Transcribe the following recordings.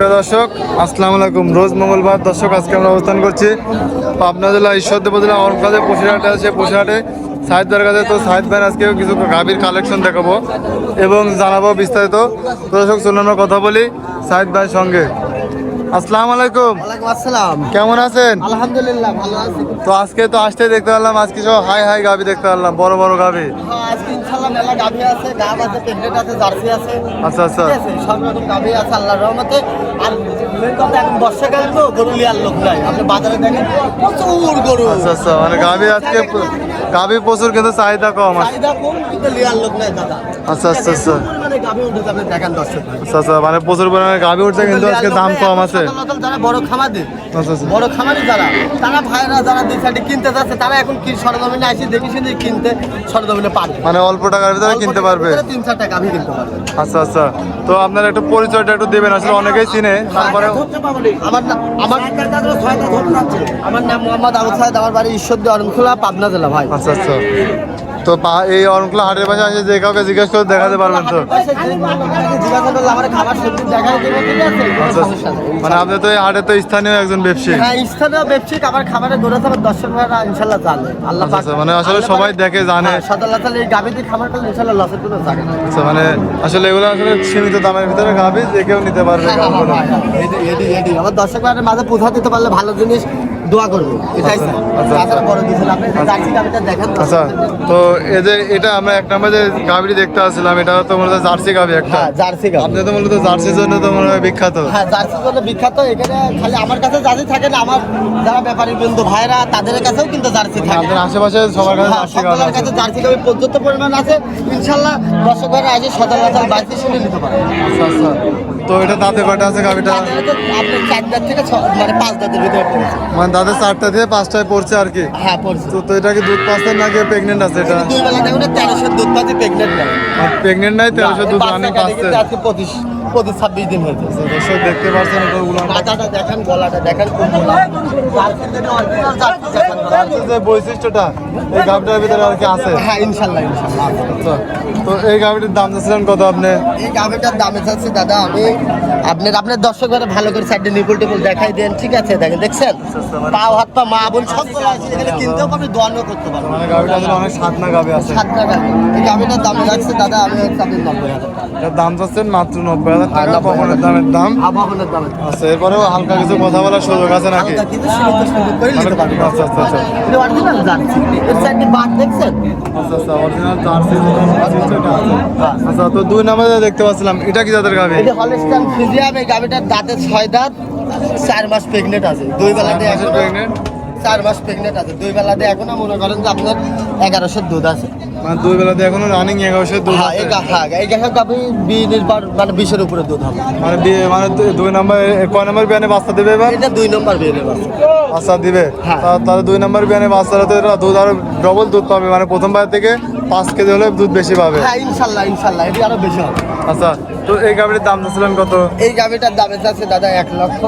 দর্শক, আসসালামু আলাইকুম। রোজ মঙ্গলবার দর্শক, আজকে আমরা অবস্থান করছি পাবনা জেলা ঈশ্বরদেব জেলা কাছে পশুরহাটে আছে পশুরহাটে সাহিদ কাছে তো সাহিদ ভাই আজকে কিছু গাভীর কালেকশন দেখাবো এবং জানাব বিস্তারিত। দর্শক, চলুন আমরা কথা বলি সাহিদ ভাইয়ের সঙ্গে। আসসালামু আলাইকুম। ওয়ালাইকুম আসসালাম। কেমন আছেন? আলহামদুলিল্লাহ ভালো আছি। তো আজকে তো আসতে দেখতে পারলাম আজকে সব হাই হাই গাভী দেখতে পারলাম বড় বড় গাভী হ্যাঁ আজকে ইনশাআল্লাহ মেলা গাভি আছে গাব আছে প্রেগনেন্ট আছে জার্সি আছে। আচ্ছা আচ্ছা। সব রকম গাভি আছে আল্লাহর রহমতে। আর এখন বর্ষাকাল তো গরু লিয়ার লোক নাই। আপনি বাজারে দেখেন প্রচুর গরু। আচ্ছা আচ্ছা মানে গাভী আজকে গাভী প্রচুর কিন্তু চাহিদা কম আচ্ছা আচ্ছা আচ্ছা। মানে আচ্ছা আচ্ছা মানে প্রচুর পরিমাণে গাভী উঠছে কিন্তু আজকে দাম কম আছে। যারা বড় খামারি আচ্ছা আচ্ছা। বড় খামারি যারা তারা ভাইরা যারা দুই সাইডে কিনতে যাচ্ছে তারা এখন কি সরজমিনে আসি দেখি শুনে কিনতে সরজমিনে পারবে। মানে অল্প টাকার ভিতরে কিনতে পারবে। তিন চারটা গাভি কিনতে পারবে। আচ্ছা আচ্ছা। তো আপনার একটু পরিচয়টা একটু দেবেন আসলে অনেকেই চিনে তারপরে আমার নাম আমার আমার নাম মোহাম্মদ আবু সাহেদ আমার বাড়ি ঈশ্বরদী অরণখোলা পাবনা জেলা ভাই। আচ্ছা আচ্ছা। তো এই অরণকুলা হাটের পাশে আসে যে কাউকে জিজ্ঞেস করে দেখাতে পারবেন তো। খাবার আছে আচ্ছা। নেই মানে আপনি তো এই হাটে তো স্থানীয় একজন ব্যবসায়ী। হ্যাঁ স্থানীয় আমার গড়ে ভাইরা ইনশাল্লাহ জানে। আল্লাহ আচ্ছা, আচ্ছা, মানে আসলে সবাই দেখে, জানে। সদাল্লাহ তাহলে এই খাবার করলে ইনশাল্লাহ লসের কোনো জায়গা আচ্ছা মানে আসলে এগুলো আসলে সীমিত দামের ভিতরে গাভী যে কেউ নিতে পারবে হ্যাঁ, হ্যাঁ। হ্যাঁ, হ্যাঁ। আমার দর্শক মাঝে পৌঁছা দিতে পারলে ভালো জিনিস। দোয়া করব এটাই আচ্ছা, আচ্ছা, তাছাড়া বড় কিছু না। আপনি জার্সি গাভিটা দেখেন আচ্ছা তো এই যে এটা আমরা এক নম্বর যে গাভীটি দেখতে আসছিলাম এটা তো মূলত জার্সি গাভী একটা। হ্যাঁ জার্সি গাভি আপনি তো মূলত জার্সির জন্য তো মনে হয় বিখ্যাত। হ্যাঁ জার্সির জন্য বিখ্যাত। এখানে খালি আমার কাছে জার্সি থাকে না আমার যারা ব্যাপারী ভাইরা তাদের কাছেও কিন্তু জার্সি থাকে। আশেপাশে সবার কাছে হ্যাঁ, জার্সি গাভী সকলের আছে। কাছে জার্সি গাভি পর্যাপ্ত পরিমাণ আছে। ইনশাল্লাহ দর্শক ভাইরা আসে সদর হাজার বাইশে শুনে নিতে পারে। আচ্ছা আচ্ছা। তো এটা দাঁতে কয়টা আছে গাভীটা আপনার চার দাঁত থেকে ছ- মানে পাঁচ দাঁতের ভিতরে মানে দাঁতের চারটা দিয়ে পাঁচটায় পড়ছে আর কি। হ্যাঁ পড়ছে। তো তো এটা কি দুধ পাচ্ছেন নাকি প্রেগনেন্ট আছে এটা? দুই বেলা দেখুন তেরোশো দুধ পাচ্ছে প্রেগনেন্ট নাই। প্রেগনেন্ট নাই তেরোশো দুধ রানিং আজকে পঁচিশ। পঁচিশ ছাব্বিশ দিন হয়েছে দর্শক দেখতে পাচ্ছেন এটা মাথাটা দেখেন গলাটা দেখেন যে বৈশিষ্ট্যটা এই গাভীটার ভিতরে আর কি আছে? হ্যাঁ ইনশাল্লাহ ইনশাল্লাহ। আচ্ছা তো এই গাভীটির দাম চাচ্ছিলেন কত আপনি? এই গাভিটার দামে চাচ্ছি দাদা আমি আপনার আপনার দর্শক ভালো করে সাইডে নিপুল টেপুল দেখাই দেন ঠিক আছে? দেখেন দেখছেন? পাও হাত পা মা বোন সবগুলো কিনতেও পারবে দোয়ানো করতে পারবে। মানে গাভীটা অনেক সাতনা গাভী আছে। সাত টাকা এই গাভিটার দাম লাগছে দাদা আমি হচ্ছে আপনি নব্বই হাজার দাম চাচ্ছেন মাত্র নব্বই হাজার টাকা দামের দাম আচ্ছা এরপরেও হালকা কিছু কথা বলার সুযোগ আছে নাকি? কিন্তু সীমিত সুযোগ করে নিতে পারবে। আচ্ছা আচ্ছা আচ্ছা। এটা অরিজিনাল জার্সি। এর সাইডে বাদ দেখছেন? আচ্ছা আচ্ছা অরিজিনাল জার্সি যেটা বৈশিষ্ট্যটা আছে। আচ্ছা তো দুই নম্বরে দেখতে পাচ্ছিলাম এটা কি জাতের গাভী? এটা হলস্টাইন ফিজিয়াম এই গাভিটার দাঁতে ছয় দাঁত চার মাস প্রেগনেন্ট আছে। দুই বেলাতে এখন pregnant? চার মাস প্রেগনেন্ট আছে। দুই বেলাতে এখনও মনে করেন যে আপনার এগারোশো দুধ আছে। মানে দুই বেলাতে এখনও রানিং এগারোশো দুধ হ্যাঁ হ্যাঁ এই গাছের গাভি বিশ বার মানে বিশের উপরে দুধ হবে। মানে মানে দুই নম্বর কয় নম্বর বিয়ানে বাচ্চা দেবে এবার? এটা দুই নম্বর বিয়ের বাচ্চা। বাচ্চা দিবে? হ্যাঁ। তাহলে দুই নম্বর বিয়ানে বাচ্চারা তো দুধ আরও ডবল দুধ পাবে। মানে প্রথমবার থেকে পাঁচ কেজি হলে দুধ বেশি পাবে। হ্যাঁ ইনশাল্লাহ ইনশাল্লাহ এটি আরও বেশি হবে। আচ্ছা তো এই গাভীর দাম চাচ্ছিলেন কত? এই গাভিটার দামে যাচ্ছে দাদা এক লক্ষ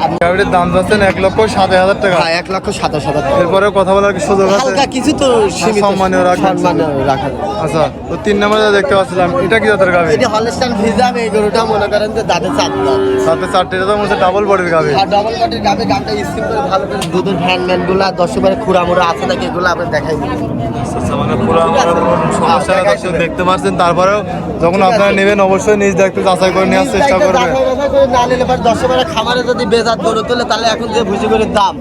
গাভীর দাম চাচ্ছেন এক লক্ষ সাত হাজার টাকা। হ্যাঁ এক লক্ষ সাতাশ হাজার টাকা। এরপরে কথা বলার সুযোগ আছে? হালকা কিছু তো সীমিত। সম্মানীয় রাখবেন। রাখা। আচ্ছা তো তিন নম্বরে দেখতে পাচ্ছিলাম এটা কি জাতের এটি হলস্টাইন এই গরুটা মনে করেন যে দাঁতে চার দাঁত সাথে চারটে তো মনে হচ্ছে ডাবল বডির আর ডবল গাবে স্কিম করে ভালো করে দুধের ভ্যান ম্যানগুলা দশ বারে খুঁড়া মুড়া আছে নাকি এগুলো আপনি দেখাই দিন। আচ্ছা, মানে পুরো সমস্যা দেখতে পাচ্ছেন তারপরেও যখন আপনারা নেবেন অবশ্যই নিজ দেখতে যাচাই করে নেওয়ার চেষ্টা করবেন করে না নিলে পরে দশ বারে খামারে যদি বেজাত গরু তোলে তাহলে এখন যে ভুসি করে দাম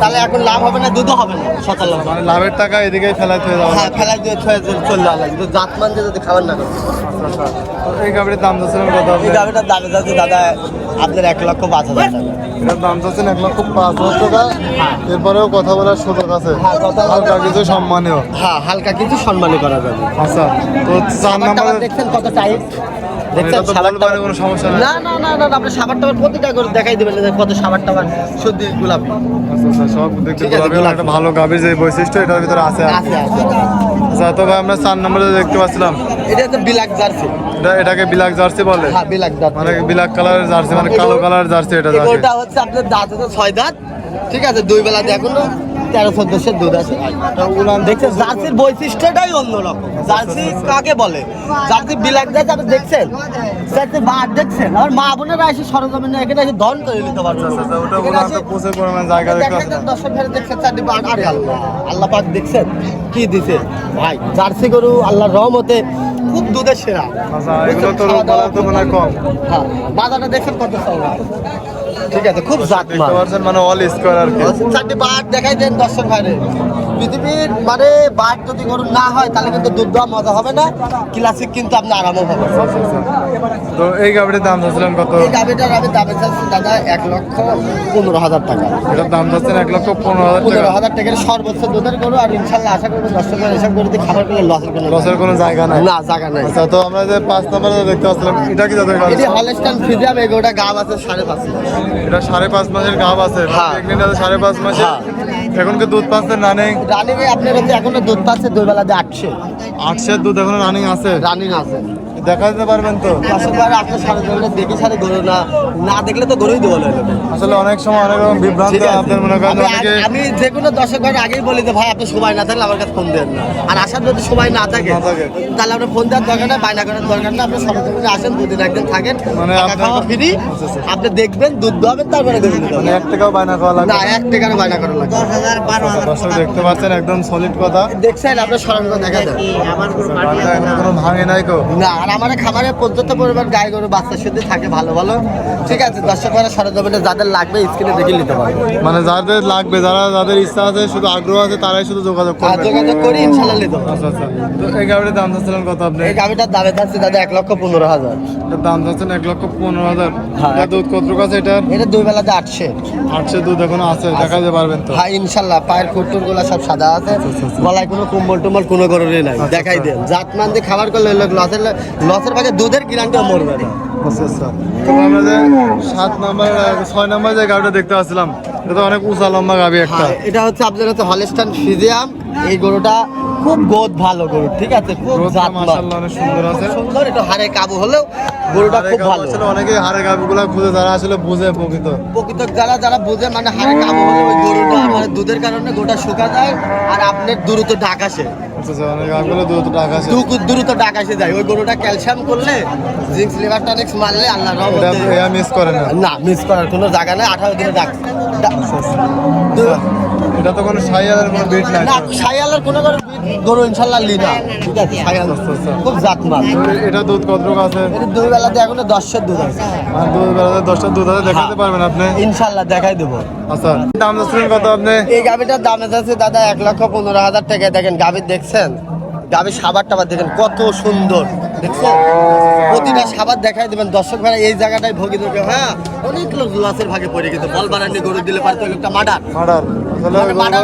তাহলে এখন লাভ হবে না দুধও হবে না সকাল মানে লাভের টাকা এদিকেই ফেলাই হয়ে যাবে হ্যাঁ ফেলাই দিয়ে ছয় চলে লাগে। কিন্তু জাত মান দিয়ে যদি খাবার না করে। তো এই গাভীর দাম চাচ্ছিলেন কত এই গাভিটার দামে যাচ্ছে দাদা আপনার এক লক্ষ পাঁচ হাজার টাকা। এটার দাম চাচ্ছেন এক লক্ষ পাঁচ হাজার টাকা। এরপরেও কথা বলার সুযোগ আছে। হ্যাঁ, হালকা কিছু সম্মানীয়। হ্যাঁ হালকা কিছু সম্মানী করা যাবে আচ্ছা তো চার টাবার দেখছেন কত টাইট দেখছেন এটা তো সাবার বলবারে টাবার কোনো সমস্যা না না না না না, আপনি সাবার টাবার প্রতিটা করে দেখাই দেবেন যে কত সাবার টাবার শুদ্ধ গোলাপি। আচ্ছা আচ্ছা সব দেখতে গোলাপি গোলাপি। একটা ভালো যে বৈশিষ্ট্য এটার ভিতরে আছে আছে আচ্ছা তবে আমরা চার নম্বরে দেখতে পাচ্ছিলাম। এটা বিলাক জার্সি। এটাকে বিলাক জার্সি বলে। হ্যাঁ বিলাক জার্সি। মানে বিলাক কালারের জার্সি মানে কালো কালার জার্সি এটা হচ্ছে আপনার দাঁত হচ্ছে ছয় দাঁত। ঠিক আছে দুই বেলা দেখুন তেরো চোদ্দশো দুধ আছে। উলান দেখছেন জার্সির বৈশিষ্ট্যটাই অন্যরকম। জার্সি কাকে বলে? জার্সি বিলাক দেয় আপনি দেখছেন? জার্সি বার দেখছেন? আর মা বোনেরা এসে সরজমিনে এখানে এসে দন করে নিতে পারবে আচ্ছা, আচ্ছা, প্রচুর পরিমাণ জায়গা দর্শক দেখছেন চারটি আরে আল্লাহ আল্লাহ পাক দেখছেন? কি দিছে? ভাই জার্সি গরু আল্লাহর রহমতে খুব দুধের সেরা। আচ্ছা এগুলো তো কম। হ্যাঁ বাজারটা দেখছেন কত চওড়া? ঠিক আছে খুব জাত মানে অল স্কোয়ার আর কি। চারটি বাঘ দেখাই দেন দর্শক ভাইরে। পৃথিবীর মানে বাঘ যদি গরু না হয় তাহলে কিন্তু দুধ দেওয়া মজা হবে না। ক্লাসিক কিন্তু আপনি আরামও হবে। তো এই গাড়ির দাম চাচ্ছিলেন কত? এই গাভিটার আমি দামে চাচ্ছি দাদা এক লক্ষ পনেরো হাজার টাকা। এটার দাম চাচ্ছেন এক লক্ষ পনেরো হাজার পনেরো হাজার টাকার সর্বোচ্চ দুধের গরু আর ইনশাল্লাহ আশা করব দর্শক ভাই এসব গরুতে খাবার পেলে লসের কোনো লসের কোনো জায়গা নাই। না জায়গা নাই। আচ্ছা তো আমরা যে পাঁচ নম্বরে দেখতে পাচ্ছিলাম এটা কি যাদের গাড়ি এটি হলস্টান ফিজিয়াম এই গরুটা গাব আছে সাড়ে পাঁচ এটা সাড়ে পাঁচ মাসের গাব আছে। হ্যাঁ। সাড়ে পাঁচ মাসে। হ্যাঁ। এখন কি দুধ পাচ্ছে রানিং রানিং এ আপনার হচ্ছে এখনও দুধ পাচ্ছে দুই বেলাতে আটশো। আটশে দুধ এখন রানিং আছে? রানিং আছে। দেখা দিতে পারবেন তো? আপনার দেখে গরু না না দেখলে তো গরুই দেবো না আসলে অনেক সময় অনেক রকম বিভ্রান্ত আপনার মনে করেন আমি- অনেকে আমি যে কোনো দর্শক ভাই আগেই বলি যে ভাই আপনার সময় না থাকলে আমার কাছে ফোন দেন না। আর আসার যদি সময় না থাকে তাহলে আপনার ফোন দেওয়ার দরকার নেই বাইনা করার দরকার নেই। আপনি আসেন দুদিন একদিন থাকেন মানে খাওয়া ফ্রি আচ্ছা, আচ্ছা। আপনি দেখবেন দুধ দোয়াবেন তারপরে গরু মানে এক টাকাও বায়না খাওয়া লাগবে না এক টাকার বাইনা করা লাগবে আচ্ছা, দর্শক দেখতে পাচ্ছেন একদম সলিড কথা। দেখছেন আপনার সরঞ্জাম দেখা যায় এখন কোনো ভাঙে নাই কো? না আর আমার খামারে পর্যাপ্ত পরিমাণ গায়ে গরু বাচ্চা সাথে থাকে ভালো ভালো। ঠিক আছে দর্শক ভাইরা সরঞ্জামে যাদের লাগবে স্ক্রিনে দেখে নিতে পারবে। মানে যাদের লাগবে যারা যাদের ইচ্ছা আছে শুধু আগ্রহ আছে তারাই শুধু যোগাযোগ করবে। যোগাযোগ করি ইনশাল্লাহ নিতে আচ্ছা আচ্ছা। তো এই গাড়ির দাম চাচ্ছিলেন কত আপনি? এই গাভিটার দামে থাকছে দাদা এক লক্ষ পনেরো হাজার। এটার দাম চাচ্ছেন এক লক্ষ পনেরো হাজার। হ্যাঁ। দুধ কত আছে এটার? এটা দুই বেলাতে আটশে। আটশো দুধ এখনও আছে দেখা পারবেন তো। হ্যাঁ ইনশাল্লাহ পায়েরগুলা সব সাদা আছে। আচ্ছা, গলায় কোনো কুম্বল টুম্বল কোনো গরুরই নাই। দেখাই দেন। জাত মান দিয়ে খাবার করলে লসের লসের ভাগে দুধের গ্যারান্টিও মরবে না। আচ্ছা আচ্ছা। তো আমরা যে সাত নম্বর ছয় নম্বর যে গাড়িটা দেখতে এটা তো অনেক উঁচা লম্বা গাড়ি একটা। হ্যাঁ, এটা হচ্ছে আপনার হচ্ছে হলস্টান ফিজিয়াম। এই গরুটা খুব গোদ ভালো গরু ঠিক আছে? খুব জাত মাশাআল্লাহ অনেক সুন্দর আছে। সুন্দর একটু হারে কাবু হলেও গরুটা খুব ভালো। আসলে অনেকে হাড়ে গাভিগুলো খুঁজে যারা আসলে বুঝে প্রকৃত। প্রকৃত যারা যারা বুঝে মানে হারে কাবু হলে ওই গরুটা মানে দুধের কারণে গোটা শুকা যায় আর আপনার দ্রুত ডাক আসে। আচ্ছা আচ্ছা দ্রুত ডাক আসে। যায়। ওই গরুটা ক্যালসিয়াম করলে জিঙ্ক লিভার টনিক্স মারলে আল্লাহ মিস করে না। না মিস করার কোনো জায়গা নেই। আঠারো দিনে ডাক আচ্ছা। এটা তো কোনো সাইয়ালের কোনো বিট নাই। না সাইয়ালের কোনো গরু গরু ইনশাল্লাহ লিনা ঠিক আছে সাইয়াল আচ্ছা, আচ্ছা। খুব জাত মাল এটা দুধ কতটুকু আছে? এটা দুই বেলাতে এখনও দশের দুধ আছে। আর দুধ বেলাতে দশটা দুধ আছে দেখাতে পারবেন আপনি? ইনশাল্লাহ দেখাই দেবো। আচ্ছা দাম কত আপনি? এই গাভিটার দাম আছে দাদা এক লক্ষ পনেরো হাজার টাকা দেখেন গাভির দেখছেন? গাভির সাবার টাবার দেখেন কত সুন্দর। দেখছেন? প্রতিটা সাবার দেখাই দেবেন দর্শক ভাই এই জায়গাটায় ভোগী থাকে হ্যাঁ? অনেক লোক লসের ভাগে পড়ে গেছে। বল বানানি গরু দিলে পারতো লোকটা মার্ডার। মার্ডার। মানে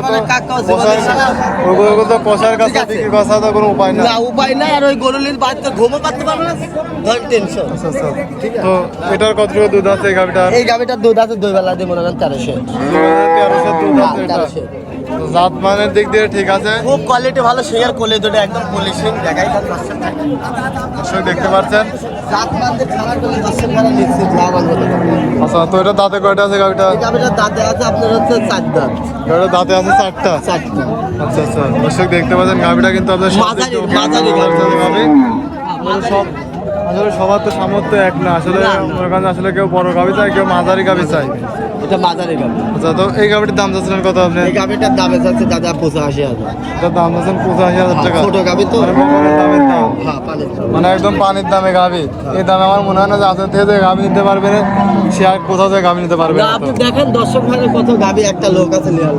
উপায় নাই। আর ওই গরুলির বাড়িতে ঘুমো পারতে পারবে না। টেনশন। আচ্ছা আচ্ছা। তো এটার কতটুকু দুধ আছে এই গাভিটার? এই গাভিটার দুধ আছে দুই বেলা দিয়ে মনে করেন তেরোশো। তেরোশো দুধ আছে তো জাত মানের দিক দিয়ে ঠিক আছে। খুব কোয়ালিটি ভালো শেয়ার করলে দুটো একদম পলিশিং দেখাই দর্শক দেখতে পাচ্ছেন। জাত মানদের খাবার করলে দর্শক ভাড়া নিশ্চিত লাভবান হতে আচ্ছা তো এটা দাঁতে কয়টা আছে গাভিটা এই দাঁতে আছে আপনার হচ্ছে চার দাঁত গাভিটা দাঁতে আছে চারটা? চারটা। আচ্ছা আচ্ছা। দর্শক দেখতে পাচ্ছেন গাভিটা কিন্তু আপনার মাঝারি, মাঝারি। গাভি মানে সব আসলে সবার তো সামর্থ্য এক না। আসলে না। মনে আসলে কেউ বড় গাভি চাই কেউ মাঝারি গাভি চাই এটা মাঝারি গাভি আচ্ছা তো এই গাভিটির দাম যাচ্ছিলেন কত আপনি? এই গাভিটার দামে যাচ্ছে দাদা পঁচাশি হাজার। এটার দাম যাচ্ছেন পঁচাশি হাজার টাকা। ছোট গাভি তো। মানে দামের দাম। হ্যাঁ পানির মানে একদম পানির দামে গাভি এই দামে আমার মনে হয় না যে আপনার থেকে গাভি নিতে পারবে না সে আর কোথাও থেকে গাভি নিতে পারবে না আপনি দেখেন দর্শক ভাইয়ের কত গাভি একটা লোক আছে আচ্ছা।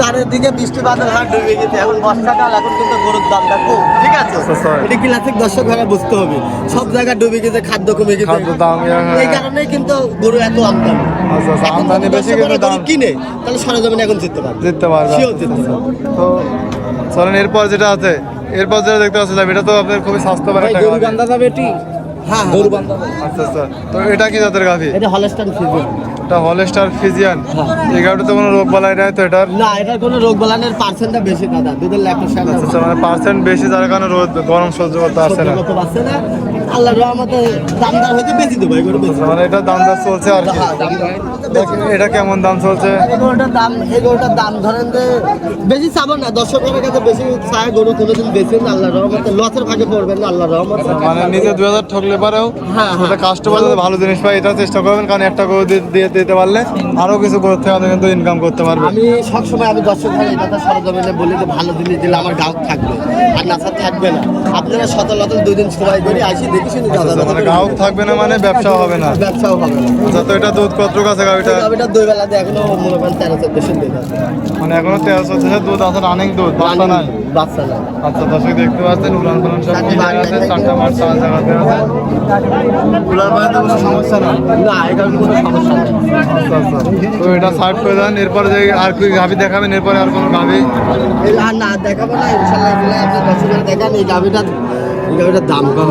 চারিদিকে বৃষ্টি বাদল হাট ডুবে গেছে এখন বর্ষাকাল এখন কিন্তু গরুর দাম দেখো। ঠিক আছে? আচ্ছা, আচ্ছা। এটা ক্লাসিক দর্শক ভাইরা বুঝতে হবে। সব জায়গায় ডুবে গেছে খাদ্য কমে গেছে। খাদ্য দাম, হ্যাঁ, হ্যাঁ। এই কারণেই কিন্তু গরু এত আমদানি। আচ্ছা আচ্ছা। আমদানি বেশি কিন্তু গরু দাম কিনে তাহলে সরজমিনে এখন জিততে পারবে। জিততে পারবে। Sure আচ্ছা, জিততে আচ্ছা। পারবে। তো চলেন এরপর যেটা আছে এরপর যেটা দেখতে পাচ্ছিলাম এটা তো আপনার খুবই স্বাস্থ্যবান একটা গাভি। হ্যাঁ গরু বান্ধব আচ্ছা আচ্ছা। তো এটা কি জাতের গাভি? এটা হলস্টান ফিজিয়ান এটা হলস্টার ফিজিয়ান। এগারোটা এই তো কোনো রোগ বালাই নাই তো এটার? না এটা কোনো রোগ বালানের পার্সেন্টটা বেশি দাদা দুধের ল্যাকটোজ আচ্ছা আচ্ছা, মানে পার্সেন্ট বেশি যার কারণে রোদ গরম সহ্য করতে আসে না। করতে পারছে না। আল্লাহ রহমতে দামদার হইতে বেশি দেবো এগুলো মানে এটা দাম দর চলছে আর কি। হ্যাঁ, এটা কেমন দাম চলছে? এগুলোটার দাম এগুলোটার দাম। ধরেন যে বেশি চাবো না দর্শকের কাছে বেশি চায় গরু কোনোদিন বেশি না আল্লাহ রহমতে। লসের ভাগে পড়বেন আল্লাহ রহমতে। মানে নিজে দুই হাজার ঠকলে পারেও হ্যাঁ, হ্যাঁ। কাস্টমার যাতে ভালো জিনিস পায় এটা চেষ্টা করবেন কারণ একটা গরু দিয়ে দিতে পারলে আরও কিছু গরু থেকে আপনি কিন্তু ইনকাম করতে পারবেন আমি সবসময় আমি দর্শক ভাই এটা সরজমিনে বলি যে ভালো জিনিস দিলে আমার গাও থাকবে আর নাচা থাকবে না। আপনারা সতল অতল দুই দিন সময় করে আসি দেখি শুনি মানে গ্রাহক থাকবে না মানে ব্যবসা হবে না। ব্যবসাও হবে না। আচ্ছা তো এটা দুধ কত আছে গাভিটা দুই বেলা দিয়ে এখনও মনে করেন তেরো চোদ্দশো দিন আছে মানে এখনও তেরো চোদ্দ দুধ আছে রানিং দুধ বাচ্চা নাই? বাচ্চা নাই। আচ্ছা দর্শক দেখতে পাচ্ছেন উলান পালান সব ঠিক আছে চারটা মাস চার জায়গাতে আছে। উলান পালান তো কোনো সমস্যা না না এটার কোনো সমস্যা নেই। আচ্ছা আচ্ছা। তো এটা সাইড করে দেন এরপরে যে আর কি গাভি দেখাবেন এরপরে আর কোনো গাভি? আর না দেখাবো না ইনশাল্লাহ আপনি দর্শকের দেখান এই গাভিটা এই গাভিটার দাম কম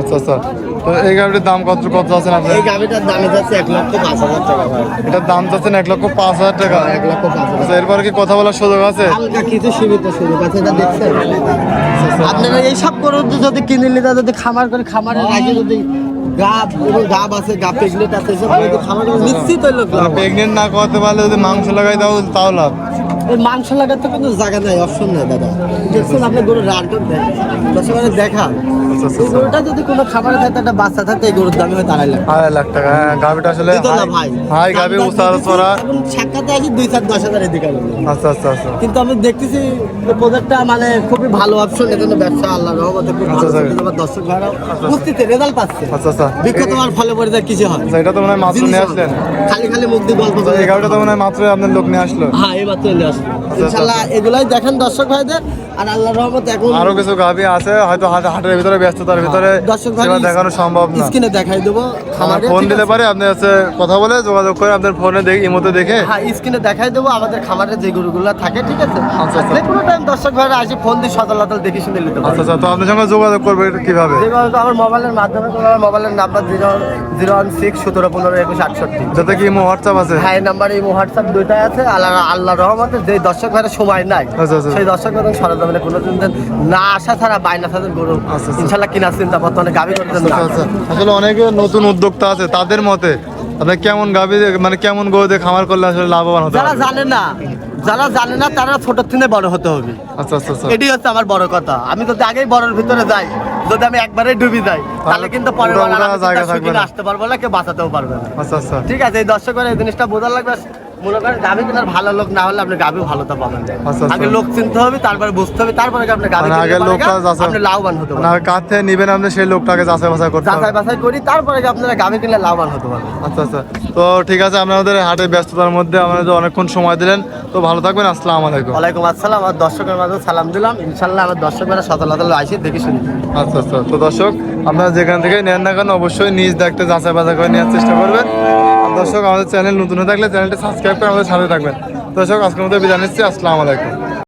আচ্ছা আচ্ছা। তো এই গাভিটার দাম কত কত আছেন আপনি? এই গাভিটার দামে যাচ্ছে এক লক্ষ পাঁচ হাজার টাকা ভাই। এটার দাম চাচ্ছেন এক লক্ষ পাঁচ হাজার টাকা? এক লক্ষ পাঁচ হাজার আচ্ছা এরপরে কি কথা বলার সুযোগ আছে? হালকা কিছু সীমিত সুযোগ আছে এটা দেখছেন? আপনারা এইসব করে যদি কিনে নিতে যদি খামার করে খামারের আগে যদি গাব এবং গাব আছে গাব প্রেগনেন্ট আছে এসব খামার নিশ্চিত হইল। প্রেগনেন্ট না করতে পারলে যদি মাংস লাগাই দাও তাও লাভ। এই মাংস লাগাতে কিন্তু জায়গা নাই অপশন নাই দাদা। দেখছেন আপনি গরু রান করে দেখেন। এই গরুটা যদি কোনো খামারে থাকতে একটা বাচ্চা থাকতে গরুর দামে হয় আড়াই লাখ আড়াই লাখ টাকা হ্যাঁ গাভিটা আসলে না ভাই। হাই গাভি উসার দিতেছি, সাক্ষাতে আসি দুই চার দশ হাজার এদিকে আচ্ছা আচ্ছা আচ্ছা। কিন্তু আমি দেখতেছি এই মানে খুবই ভালো অপশন এজন্য ব্যবসা আল্লাহ রহমতে খুব ভালো। আচ্ছা, আচ্ছা। চলছে। আমার দর্শক ভাড়াও বুঝতেছে রেজাল্ট পাচ্ছে। আচ্ছা আচ্ছা। বিখ্যাত আমার ফলে পরে যায় কিছু হয়। আচ্ছা, এটা তো মনে হয় মাত্র নিয়ে আসলেন। খালি খালি মুখ দিয়ে গল্প আচ্ছা, করে এই গাভিটা তো মনে হয় মাত্র আপনার লোক নিয়ে আসলো। হ্যাঁ এই মাত্র নিয়ে আসলো। আচ্ছা। এগুলাই দেখেন দর্শক ভাইদের। আর আল্লাহ রহমত এখন আরও কিছু গাভি আছে হয়তো হাটের ভিতরে ব্যস্ততার ভিতরে দর্শক ভাই সেটা দেখানো সম্ভব না। স্ক্রিনে দেখাই দেবো খামারে ফোন ঠিক পারে আপনি হচ্ছে কথা বলে যোগাযোগ করে আপনার ফোনে দেখে ইমোতে দেখে। হ্যাঁ স্ক্রিনে দেখাই দেবো আমাদের খামারে যে গরুগুলো থাকে ঠিক আছে? আচ্ছা, আচ্ছা। যে কোনো টাইম দর্শক ভাইরা আসি ফোন দিয়ে সদল লদল দেখে শুনে নিতে আচ্ছা আচ্ছা তো আপনার সঙ্গে যোগাযোগ করবে কীভাবে? যেভাবে আমার মোবাইলের মাধ্যমে মোবাইলের number zero zero one six সতেরো পনেরো একুশ আটষট্টি। যাতে কি ইমো হোয়াটসঅ্যাপ আছে? হ্যাঁ এই নাম্বার হোয়াটসঅ্যাপ দুইটাই আছে। আল্লাহ আল্লাহ রহমতে যে দর্শক ভাইয়ের সময় নাই। সেই দর্শক সরজমিনে কোনো দিন না আসা ছাড়া বাইনা ছাড়া গরু। আচ্ছা, আচ্ছা। ইনশাল্লাহ কিনার চিন্তা বর্তমানে গাভি করতেন আচ্ছা আচ্ছা। আসলে অনেকে নতুন উদ্যোক্তা আছে তাদের মতে আপনি কেমন গাভি মানে কেমন গরুতে খামার করলে আসলে লাভবান যারা জানে না যারা জানে না তারা ছোট থেকে বড় হতে হবে। আচ্ছা আচ্ছা এটাই হচ্ছে আমার বড় কথা। আমি যদি আগেই বড়র ভিতরে যাই যদি আমি একবারে ডুবি যাই তাহলে কিন্তু পরের বার। আসতে পারব না কেউ বাঁচাতেও পারবে না। আচ্ছা আচ্ছা। ঠিক আছে এই দর্শকের এই জিনিসটা বোঝা লাগবে। করেন গাভি কেনার ভালো লোক না হলে আপনি গাভি ভালোটা পাবেন। আচ্ছা, আচ্ছা। আগে লোক চিনতে হবে তারপরে বুঝতে হবে তারপরে আপনি গাভি মানে আগে লোকটা যাচাই- আপনি লাভবান হতে পারবেন কার থেকে নিবেন আপনি সেই লোকটাকে যাচাই বাছাই করতে যাচাই বাছাই করি তারপরে আপনারা গাভি কিনলে লাভবান হতে পারবেন। আচ্ছা আচ্ছা। তো ঠিক আছে আপনাদের হাটের ব্যস্ততার মধ্যে আমাদের অনেকক্ষণ সময় দিলেন। তো ভালো থাকবেন আসসালামু আলাইকুম। ওয়ালাইকুম আসসালাম আমার দর্শকের মাঝে সালাম দিলাম। ইনশাল্লাহ আমার দর্শকেরা সতল সতল আসি দেখে শুনি। আচ্ছা আচ্ছা। তো দর্শক আপনারা যেখান থেকে নেন না কেন অবশ্যই নিজ দেখতে যাচাই বাছাই করে নেওয়ার চেষ্টা করবেন। আর দর্শক, আমাদের চ্যানেল নতুন হয়ে থাকলে চ্যানেলটা সাবস্ক্রাইব করে আমাদের সাথে থাকবেন। দর্শক, আজকের মধ্যে বিদায় নিচ্ছি। আসসালামু আলাইকুম।